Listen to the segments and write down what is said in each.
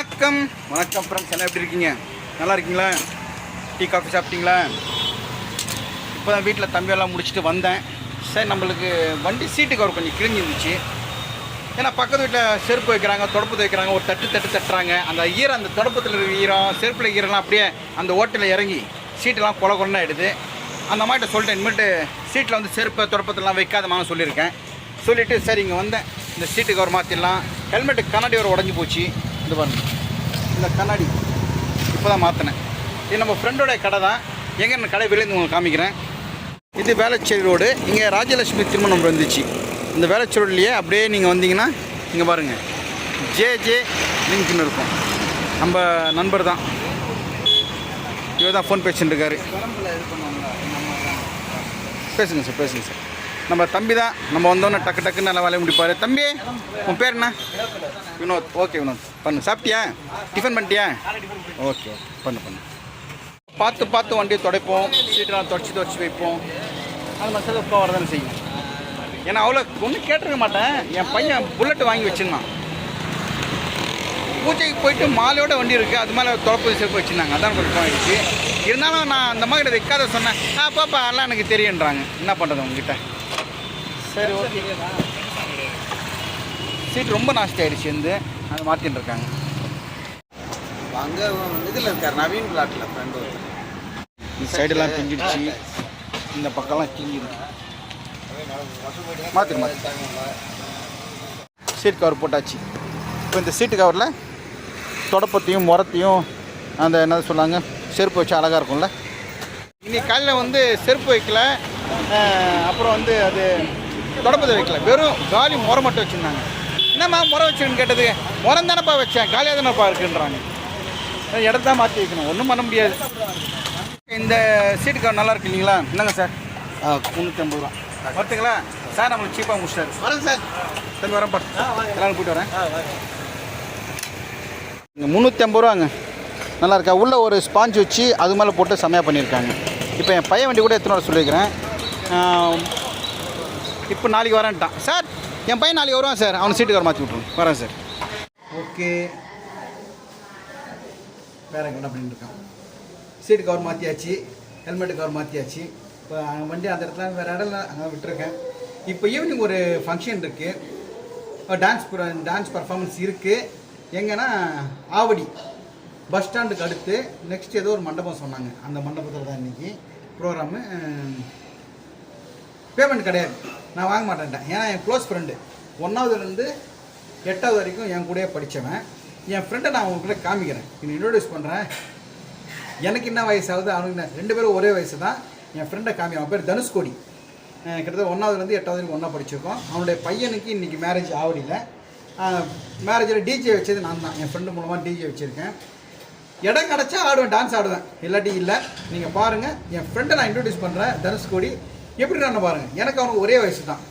வணக்கம். வணக்கம் ஃப்ரெண்ட்ஸ் எல்லாம் எப்படி இருக்கீங்க? நல்லா இருக்கீங்களா? டீ காஃபி சாப்பிட்டீங்களா? இப்போ தான் வீட்டில் தம்பியெல்லாம் முடிச்சுட்டு வந்தேன். சரி நம்மளுக்கு வண்டி சீட்டு கவர் கொஞ்சம் கிழிஞ்சு இருந்துச்சு ஏன்னா பக்கத்து வீட்டில் செருப்பு வைக்கிறாங்க தொடப்பு வைக்கிறாங்க ஒரு தட்டு தட்டு தட்டுறாங்க. அந்த ஈரம் அந்த தொடப்பத்தில் இருக்கிற ஈரம் செருப்பில் ஈரம்லாம் அப்படியே அந்த ஓட்டில் இறங்கி சீட்டெல்லாம் கொல கொலன்னு ஆகிடுது அந்த அம்மாட்ட சொல்லிட்டேன் இனிமேட்டு சீட்டில் வந்து செருப்பு தொடப்பத்திலாம் வைக்காதமான்னு சொல்லியிருக்கேன். சொல்லிவிட்டு சரி இங்கே வந்தேன். இந்த சீட்டு கவர் மாற்றிடலாம் ஹெல்மெட்டு கண்ணாடி ஒரு உடஞ்சி போச்சு. இது பாருங்க. இந்த கண்ணாடி இப்போ தான் மாற்றினேன் இது நம்ம ஃப்ரெண்டோட கடை தான் எங்கே நான் கடை வெளியே உங்களுக்கு காமிக்கிறேன். இது வேளச்சேரி ரோடு. இங்கே ராஜலட்சுமி திருமணம் வந்துச்சு இந்த வேளச்சேரி ரோட்லேயே அப்படியே நீங்கள் வந்தீங்கன்னா இங்கே பாருங்கள் ஜே ஜே லிங்க்னு இருக்கும். நம்ம நண்பர் தான். இவர் தான் ஃபோன் பேசிட்டு இருக்காரு. பேசுங்க சார் பேசுங்க சார் நம்ம தம்பி தான். நம்ம வந்தோன்னே டக்கு டக்குன்னு நல்லா வேலையை முடிப்பார். தம்பி உன் பேர் என்ன வினோத். ஓகே வினோத். பண்ணு. சாப்பிட்டியா? டிஃபன் பண்ணிட்டியா? ஓகே பண்ணு பண்ணு. பார்த்து பார்த்து வண்டியை துடைப்போம். சீட்டெல்லாம் தொடச்சி தொடச்சி வைப்போம். அது மசாலா இப்போ வரதானே செய்யும். ஏன்னா அவ்வளோ ஒன்றும் கேட்டிருக்க மாட்டேன். என் பையன் புல்லட் வாங்கி வச்சுருந்தான். பூஜைக்கு போயிட்டு மாலையோட வண்டி இருக்குது அது மேலே துறப்பு சேர்ப்பு வச்சுருந்தாங்க. அதான் கொஞ்சம் ஆயிடுச்சு இருந்தாலும் நான் அந்த மாதிரி வைக்காத சொன்னேன். ஆ பாப்பா எல்லாம் எனக்கு தெரியுன்றாங்க என்ன பண்ணுறது உங்ககிட்ட? சரி ஓகே. சீட் ரொம்ப நாஸ்தி ஆயிடுச்சு வந்து அதை மாற்றிட்டு இருக்காங்க. அங்கே இதில் இருக்கார் நவீன் பிளாட்டில் ஃப்ரெண்டு இந்த சைடெல்லாம் பிஞ்சிடுச்சு இந்த பக்கம்லாம் கிஞ்சிடுச்சு. மாற்றி மாற்றி சீட் கவர் போட்டாச்சு. இப்போ இந்த சீட்டு கவரில் தொடப்பத்தையும் முரத்தையும் அந்த என்ன சொல்லாங்க செருப்பு வச்சு அழகாக இருக்கும்ல. இன்னைக்கு காலையில் வந்து செருப்பு வைக்கல. அப்புறம் வந்து அது தொடப்பத்தை வைக்கல. வெறும் காலி முறை மட்டும் வச்சுருந்தாங்க. என்னம்மா முறை வச்சுருன்னு கேட்டது? முறம் தானேப்பா வச்சேன். காலியாக தானேப்பா இருக்குன்றாங்க. இடத்த மாற்றி வைக்கணும். ஒன்றும் பண்ண முடியாது. இந்த சீட்டு கவர் நல்லா இருக்கு இல்லைங்களா? என்னங்க சார்? ஆ முந்நூற்றி ஐம்பது ரூபா. வரட்டுங்களா? சார் நம்மளுக்கு சீப்பாக முடிச்சிட்டாரு. வரேன் சார். தம்பி வரேன் பாட்டு எல்லாரும் கூப்பிட்டு வரேன். முந்நூற்றி ஐம்பது ரூபாங்க. நல்லா இருக்கா? உள்ளே ஒரு ஸ்பாஞ்ச் வச்சு அது மேலே போட்டு செம்மையாக பண்ணியிருக்காங்க. இப்போ என் பையன் வண்டி கூட எத்தனை வர சொல்லியிருக்கிறேன். இப்போ நாளைக்கு வரேன்ட்டான். சார் என் பையன் நாளைக்கு வருவான் சார். அவனை சீட்டுக்கு வர மாற்றி விட்ருவோம் வரேன் சார். ஓகே. வேற எங்கே என்ன பண்ணிட்டு இருக்கான்? சீட்டு கவர் மாற்றியாச்சு ஹெல்மெட்டு கவர் மாற்றியாச்சு இப்போ அங்கே வண்டி அந்த இடத்துல வேறு இடம் இல்லை. அங்கே விட்டுருக்கேன். இப்போ ஈவினிங் ஒரு ஃபங்க்ஷன் இருக்குது டான்ஸ் டான்ஸ் பர்ஃபார்மன்ஸ் இருக்குது எங்கன்னா ஆவடி பஸ் ஸ்டாண்டுக்கு அடுத்து நெக்ஸ்ட் ஏதோ ஒரு மண்டபம் சொன்னாங்க. அந்த மண்டபத்தில் தான் இன்றைக்கி ப்ரோக்ராமு பேமெண்ட் கிடையாது. நான் வாங்க மாட்டேன்ட்டேன். ஏன்னா என் க்ளோஸ் ஃப்ரெண்டு ஒன்றாவதுலேருந்து எட்டாவது வரைக்கும் என் கூடயே படித்தவன் என் ஃப்ரெண்டை நான் உங்ககிட்ட காமிக்கிறேன். இன்னும் இன்ட்ரோடியூஸ் பண்ணுறேன் எனக்கு என்ன வயசு ஆகுது? அவனுக்கு என்ன? ரெண்டு பேரும் ஒரே வயசு தான். என் ஃப்ரெண்டை காமி அவன் பேர் தனுஷ்கோடி. கிட்டத்தட்ட ஒன்றாவதுலேருந்து எட்டாவது வரைக்கும் ஒன்றா படிச்சிருக்கோம். அவனுடைய பையனுக்கு இன்றைக்கி மேரேஜ் ஆவடியில் மேரேஜில் டிஜே வச்சது நான் தான். என் ஃப்ரெண்டு மூலமாக டிஜே வச்சுருக்கேன். இடம் கிடச்சா ஆடுவேன் டான்ஸ் ஆடுவேன். இல்லாட்டி இல்லை. நீங்கள் பாருங்கள் என் ஃப்ரெண்டை நான் இன்ட்ரடியூஸ் பண்ணுறேன் தனுஷ்கோடி எப்படி நான் பாருங்கள் எனக்கு அவனுக்கு ஒரே வயசு தான்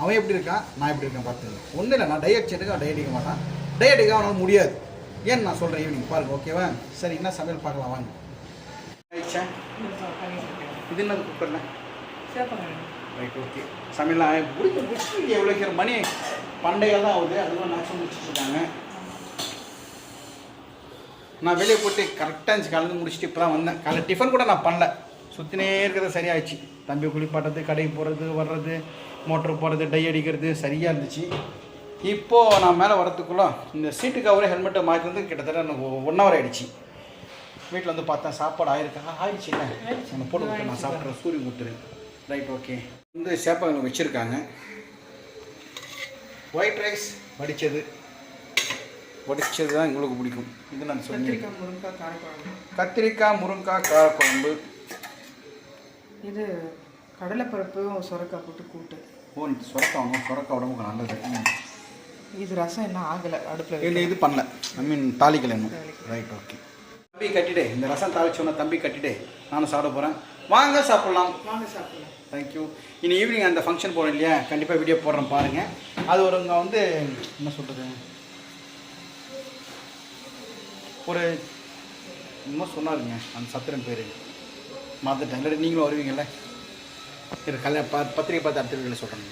அவன் எப்படி இருக்கான்? நான் எப்படி இருக்கேன் பார்த்துருக்கேன் ஒன்றும் இல்லை நான் டயட் செட்டுக்கு அவன் டயட் எடுக்க மாட்டான். டயட் எடுக்க அவனால் முடியாது. ஏன்னு நான் சொல்கிறேன் ஈவினிங் பாருங்கள் ஓகேவா சரி என்ன சமையல் பார்க்கலாம் வாங்க. இது என்ன குக்கரில்? ரைட் ஓகே சமையல் முடிக்க முடிச்சு எவ்வளோ கேர் மணி பண்டையாக தான் ஆகுது. அதுவும் நான் முடிச்சுட்டு நான் வெளியே போட்டு கரெக்டாக இருந்துச்சு கலந்து முடிச்சுட்டு இப்போ தான் வந்தேன். காலை டிஃபன் கூட நான் பண்ணல. சுற்றினே இருக்கிறது சரியாயிடுச்சு. தம்பி குளிப்பாட்டுறது கடைக்கு போகிறது வர்றது மோட்டர் போகிறது டை அடிக்கிறது சரியாக இருந்துச்சு. இப்போது நான் மேலே வரத்துக்குள்ள இந்த சீட்டு கவரு ஹெல்மெட்டை மாற்றி வந்து கிட்டத்தட்ட எனக்கு ஒன் ஹவர் ஆயிடுச்சு. வீட்டில் வந்து பார்த்தேன் சாப்பாடு ஆயிருக்கா. ஆயிடுச்சு இல்லை. அந்த போட்டு கொடுத்து நான் சாப்பிட்றேன் சூரியன் கொடுத்துரு ரைட் ஓகே வந்து சேப்பங்களை வச்சுருக்காங்க. ஒயிட் ரைஸ் வடித்தது வடித்தது தான் எங்களுக்கு பிடிக்கும். இது நான் காரக்குழம்பு. கத்திரிக்காய் முருங்காய் காரக்குழம்பு. இது கடலைப்பருப்பும் சுரக்காய் போட்டு கூட்டு. ஓ சுரக்காய் வாங்க சுரக்காய் உடம்புக்கு நல்லது. இது ரசம் என்ன ஆகலை அடுப்பில் இல்லை இது பண்ணல. ஐ மீன் தாளிக்கல ரைட் ஓகே தம்பி கட்டிடு. இந்த ரசம் தாளிச்சோன்னா தம்பி கட்டிடு. நானும் சாப்பிட போகிறேன் வாங்க சாப்பிட்லாம். வாங்க சாப்பிடலாம். தேங்க்யூ இனி ஈவினிங் அந்த ஃபங்க்ஷன் போகிறோம் இல்லையா? கண்டிப்பாக வீடியோ போடுறேன் பாருங்கள் அது ஒரு இங்கே வந்து என்ன சொல்கிறது ஒரு இன்னும் சொன்னாருங்க. அந்த சத்திரம் பேர். மறந்துட்டேன் இல்லாட்டி நீங்களும் வருவீங்கள்ல சரி கல்யாணம் ப பத்திரிக்கை பார்த்து அடுத்த வீட்டில் சொல்கிறேன்